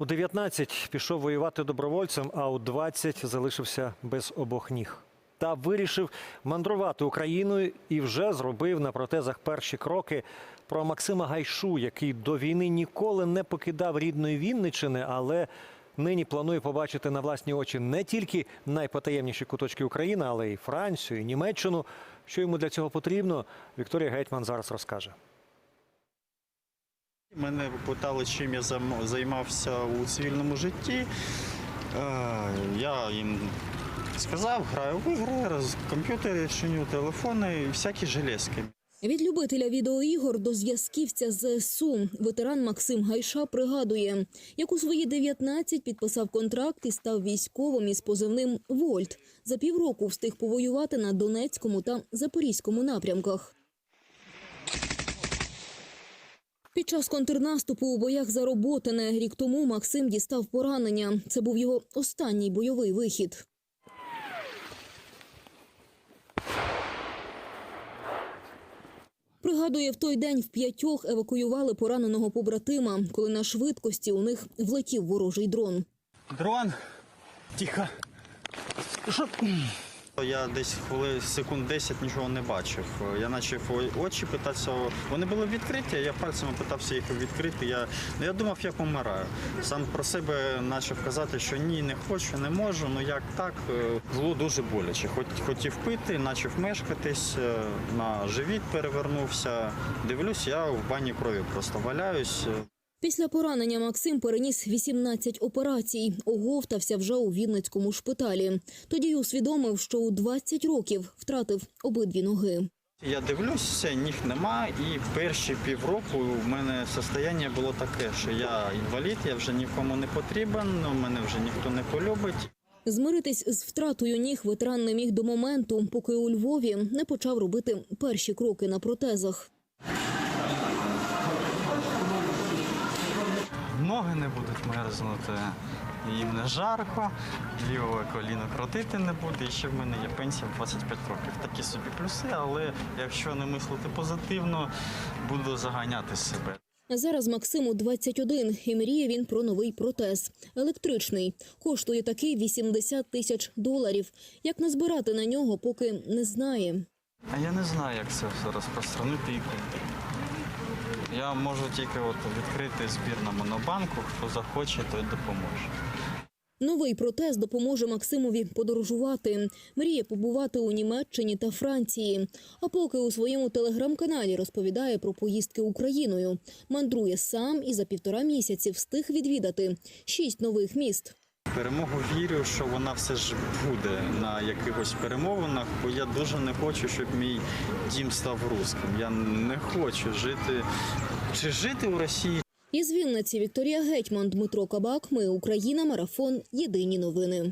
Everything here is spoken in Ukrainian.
У 19 пішов воювати добровольцем, а у 20 залишився без обох ніг. Та вирішив мандрувати Україною і вже зробив на протезах перші кроки про Максима Гайшу, який до війни ніколи не покидав рідної Вінничини, але нині планує побачити на власні очі не тільки найпотаємніші куточки України, але й Францію, і Німеччину. Що йому для цього потрібно, Вікторія Гетьман зараз розкаже. Мене питали, чим я займався у цивільному житті. Е, Я їм сказав, граю в ігри, комп'ютери, чиню телефони всякі железки. Від любителя відеоігор до зв'язківця з СУ ветеран Максим Гайша пригадує, як у свої 19 підписав контракт і став військовим із позивним Вольт. За півроку встиг повоювати на Донецькому та Запорізькому напрямках. Під час контрнаступу у боях за Роботине рік тому Максим дістав поранення. Це був його останній бойовий вихід. Пригадує, в той день в п'ятьох евакуювали пораненого побратима, коли на швидкості у них влетів ворожий дрон. Дрон, тихо. Що? Я десь хвили секунд 10 нічого не бачив. Я почав очі питатися. Вони були відкриті, я пальцями питався їх відкрити. Я, ну, я думав, я помираю. Сам про себе почав казати, що ні, не хочу, не можу. Ну як так? Було дуже боляче. Хотів пити, почав мешкатись, е, на живіт перевернувся. Дивлюсь, я в бані крові просто валяюсь. Після поранення Максим переніс 18 операцій, оговтався вже у Вінницькому шпиталі. Тоді й усвідомив, що у 20 років втратив обидві ноги. Я дивлюся, ніг нема, і перші півроку в мене состояння було таке, що я інвалід, я вже нікому не потрібен, мене вже ніхто не полюбить. Змиритись з втратою ніг ветеран не міг до моменту, поки у Львові не почав робити перші кроки на протезах. Ноги не будуть мерзнути, їм не жарко, ліве коліно крутити не буде. І ще в мене є пенсія в 25 років. Такі собі плюси, але якщо не мислити позитивно, буду заганяти себе. Зараз Максиму 21 і мріє він про новий протез. Електричний. Коштує такий 80 тисяч доларів. Як назбирати на нього, поки не знає. А я не знаю, як це все розпространити і куди. Я можу тільки от відкрити збір на монобанку, хто захоче, той допоможе. Новий протез допоможе Максимові подорожувати. Мріє побувати у Німеччині та Франції. А поки у своєму телеграм-каналі розповідає про поїздки Україною. Мандрує сам і за півтора місяці встиг відвідати шість нових міст. Перемогу вірю, що вона все ж буде на якихось перемовинах, бо я дуже не хочу, щоб мій дім став русским. Я не хочу жити чи жити у Росії, Із Вінниці Вікторія Гетьман, Дмитро Кабак. Ми Україна. Марафон. Єдині новини.